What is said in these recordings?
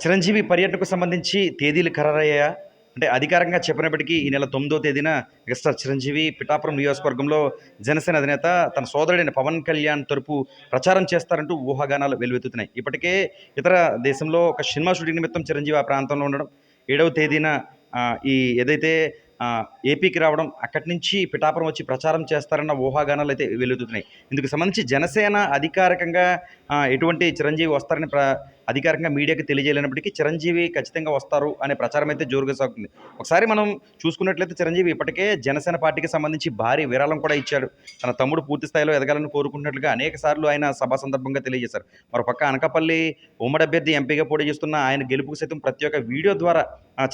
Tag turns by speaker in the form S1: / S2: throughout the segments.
S1: చిరంజీవి పర్యటనకు సంబంధించి తేదీలు ఖరారయ్యాయా? అంటే అధికారంగా చెప్పినప్పటికీ ఈ నెల తొమ్మిదో తేదీన మెగాస్టార్ చిరంజీవి పిఠాపురం నియోజకవర్గంలో జనసేన అధినేత తన సోదరుడైన పవన్ కళ్యాణ్ తరపు ప్రచారం చేస్తారంటూ ఊహాగానాలు వెలువెత్తుతున్నాయి ఇప్పటికే ఇతర దేశంలో ఒక సినిమా షూటింగ్ నిమిత్తం చిరంజీవి ఆ ప్రాంతంలో ఉండడం ఏడవ తేదీన ఈ ఏదైతే ఏపీకి రావడం అక్కడి నుంచి పిఠాపురం వచ్చి ప్రచారం చేస్తారన్న ఊహాగానాలు అయితే వెలువెత్తుతున్నాయి ఇందుకు సంబంధించి జనసేన అధికారికంగా ఎటువంటి చిరంజీవి వస్తారని ప్ర అధికారికంగా మీడియాకి తెలియజేయలేనప్పటికీ చిరంజీవి ఖచ్చితంగా వస్తారు అనే ప్రచారం అయితే జోరుగా సాగుతుంది. ఒకసారి మనం చూసుకున్నట్లయితే చిరంజీవి ఇప్పటికే జనసేన పార్టీకి సంబంధించి భారీ విరాళం కూడా ఇచ్చాడు. తన తమ్ముడు పూర్తి స్థాయిలో ఎదగాలని కోరుకుంటున్నట్లుగా అనేక సార్లు ఆయన సభా సందర్భంగా తెలియజేశారు. మరోపక్క అనకాపల్లి ఉమ్మడి అభ్యర్థి ఎంపీగా పోటీ చేస్తున్న ఆయన గెలుపుకు సైతం ప్రతి ఒక్క వీడియో ద్వారా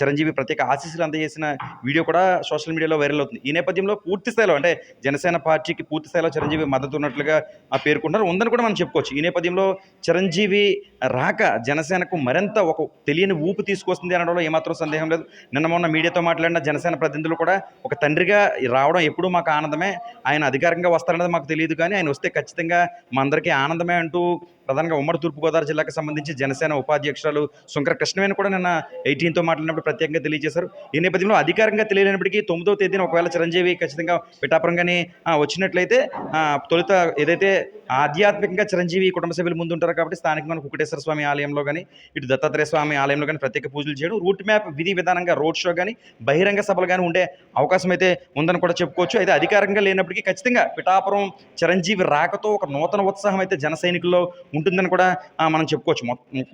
S1: చిరంజీవి ప్రత్యేక ఆశీస్సులు అందజేసిన వీడియో కూడా సోషల్ మీడియాలో వైరల్ అవుతుంది. ఈ నేపథ్యంలో పూర్తి స్థాయిలో అంటే జనసేన పార్టీకి పూర్తి స్థాయిలో చిరంజీవి మద్దతు ఉన్నట్లుగా పేర్కొంటున్నారు. ఉందని కూడా మనం చెప్పుకోవచ్చు. ఈ నేపథ్యంలో చిరంజీవి రాక జనసేనకు మరింత ఒక తెలియని ఊపు తీసుకొస్తుంది అనడంలో ఏమాత్రం సందేహం లేదు. నిన్న మొన్న మీడియాతో మాట్లాడిన జనసేన ప్రతినిధులు కూడా ఒక తండ్రిగా రావడం ఎప్పుడూ మాకు ఆనందమే. ఆయన అధికారంగా వస్తారన్నది మాకు తెలియదు కానీ ఆయన వస్తే ఖచ్చితంగా మా అందరికీ ఆనందమే అంటూ ప్రధానంగా ఉమ్మడి తూర్పుగోదావరి జిల్లాకు సంబంధించి జనసేన ఉపాధ్యక్షురాలు శంకర కృష్ణవేణి కూడా నిన్న ఎయిటీన్తో మాట్లాడినప్పుడు ప్రత్యేకంగా తెలియజేశారు. ఈ నేపథ్యంలో అధికారంగా తెలియనప్పటికీ తొమ్మిదో తేదీన ఒకవేళ చిరంజీవి ఖచ్చితంగా పిఠాపురంగానే వచ్చినట్లయితే తొలుత ఏదైతే ఆధ్యాత్మికంగా చిరంజీవి కుటుంబ సభ్యులు ముందు ఉంటారు కాబట్టి స్థానికంగా కుకటేశ్వర స్వామి ఆలయంలో కానీ ఇటు దత్తాత్రేయ స్వామి ఆలయంలో కానీ ప్రత్యేక పూజలు చేయడం రూట్ మ్యాప్ విధి విధానంగా రోడ్ షో కానీ బహిరంగ సభలు కానీ ఉండే అవకాశం అయితే ఉందని కూడా చెప్పుకోవచ్చు. అయితే అధికారంగా లేనప్పటికీ ఖచ్చితంగా పిఠాపురం చిరంజీవి రాకతో ఒక నూతన ఉత్సాహం అయితే జన సైనికుల్లో ఉంటుందని కూడా మనం చెప్పుకోవచ్చు.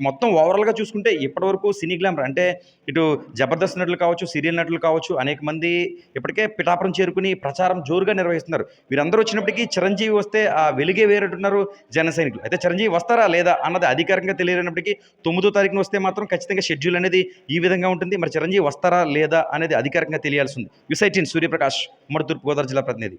S1: మొత్తం ఓవరాల్గా చూసుకుంటే ఇప్పటివరకు సినీ గ్లామర్ అంటే ఇటు జబర్దస్త్ నటులు కావచ్చు సీరియల్ నటులు కావచ్చు అనేక మంది ఇప్పటికే పిఠాపురం చేరుకుని ప్రచారం జోరుగా నిర్వహిస్తున్నారు. వీరందరూ వచ్చినప్పటికీ చిరంజీవి వస్తే ఆ వెలుగే వేరేటున్నారు జన సైనికులు. అయితే చిరంజీవి వస్తారా లేదా అన్నది అధికారికంగా తెలియనప్పటికీ తొమ్మిదో తారీఖున వస్తే మాత్రం ఖచ్చితంగా షెడ్యూల్ అనేది ఈ విధంగా ఉంటుంది. మరి చిరంజీవి వస్తారా లేదా అనేది అధికారికంగా తెలియాల్సి ఉంది. యుసైటిన్ సూర్యప్రకాష్ ఉమ్మడి తూర్పుగోదావరి జిల్లా ప్రతినిధి.